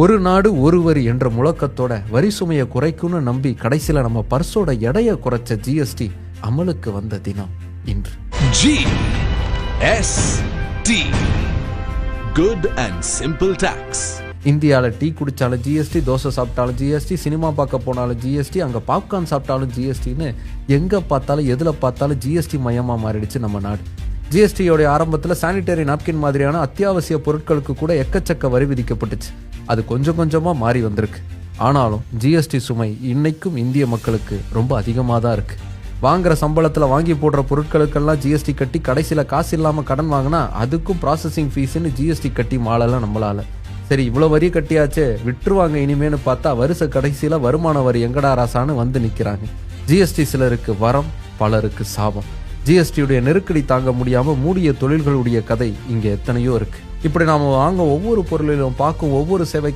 ஒரு நாடு ஒரு வரி என்ற முழக்கத்தோட வரி சுமையை குறைக்கும்னு நம்பி கடைசியில் நம்ம பர்ஸோட எடையை குறைச்ச ஜிஎஸ்டி அமலுக்கு வந்த தினம் இன்று. G S T. Good and Simple Tax. இந்தியாவில் டீ குடிச்சாலும் ஜிஎஸ்டி தோசை சாப்பிட்டாலும் ஜிஎஸ்டி சினிமா பார்க்க போனாலும் ஜிஎஸ்டி அங்கே பாப்கார்ன் சாப்பிட்டாலும் ஜிஎஸ்டின்னு எங்கே பார்த்தாலும் எதில் பார்த்தாலும் ஜிஎஸ்டி மயமாக மாறிடுச்சு நம்ம நாடு. ஜிஎஸ்டியோடைய ஆரம்பத்தில் சானிட்டரி நாப்கின் மாதிரியான அத்தியாவசிய பொருட்களுக்கு கூட எக்கச்சக்க வரி விதிக்கப்பட்டுச்சு. அது கொஞ்சம் கொஞ்சமாக மாறி வந்திருக்கு. ஆனாலும் ஜிஎஸ்டி சுமை இன்னைக்கும் இந்திய மக்களுக்கு ரொம்ப அதிகமாக தான் இருக்குது வாங்குற சம்பளத்தில் வாங்கி போடுற பொருட்களுக்கெல்லாம் ஜிஎஸ்டி கட்டி கடைசியில் காசு இல்லாமல் கடன் வாங்கினா அதுக்கும் ப்ராசஸிங் ஃபீஸுன்னு ஜிஎஸ்டி கட்டி மாளலாம் நம்மளால. சரி இவ்வளோ வரி கட்டியாச்சே விட்டுருவாங்க இனிமேன்னு பார்த்தா வருஷ கடைசியில் வருமான வரி எங்கடா ராசான்னு வந்து நிற்கிறாங்க ஜிஎஸ்டி சிலருக்கு வரம் பலருக்கு சாபம். ஜிஎஸ்டியுடைய நெருக்கடி தாங்க முடியாமல் மூடிய தொழில்களுடைய கதை இங்கே எத்தனையோ இருக்கு. இப்படி நாம் வாங்க ஒவ்வொரு பொருளிலும் பார்க்கும் ஒவ்வொரு சேவை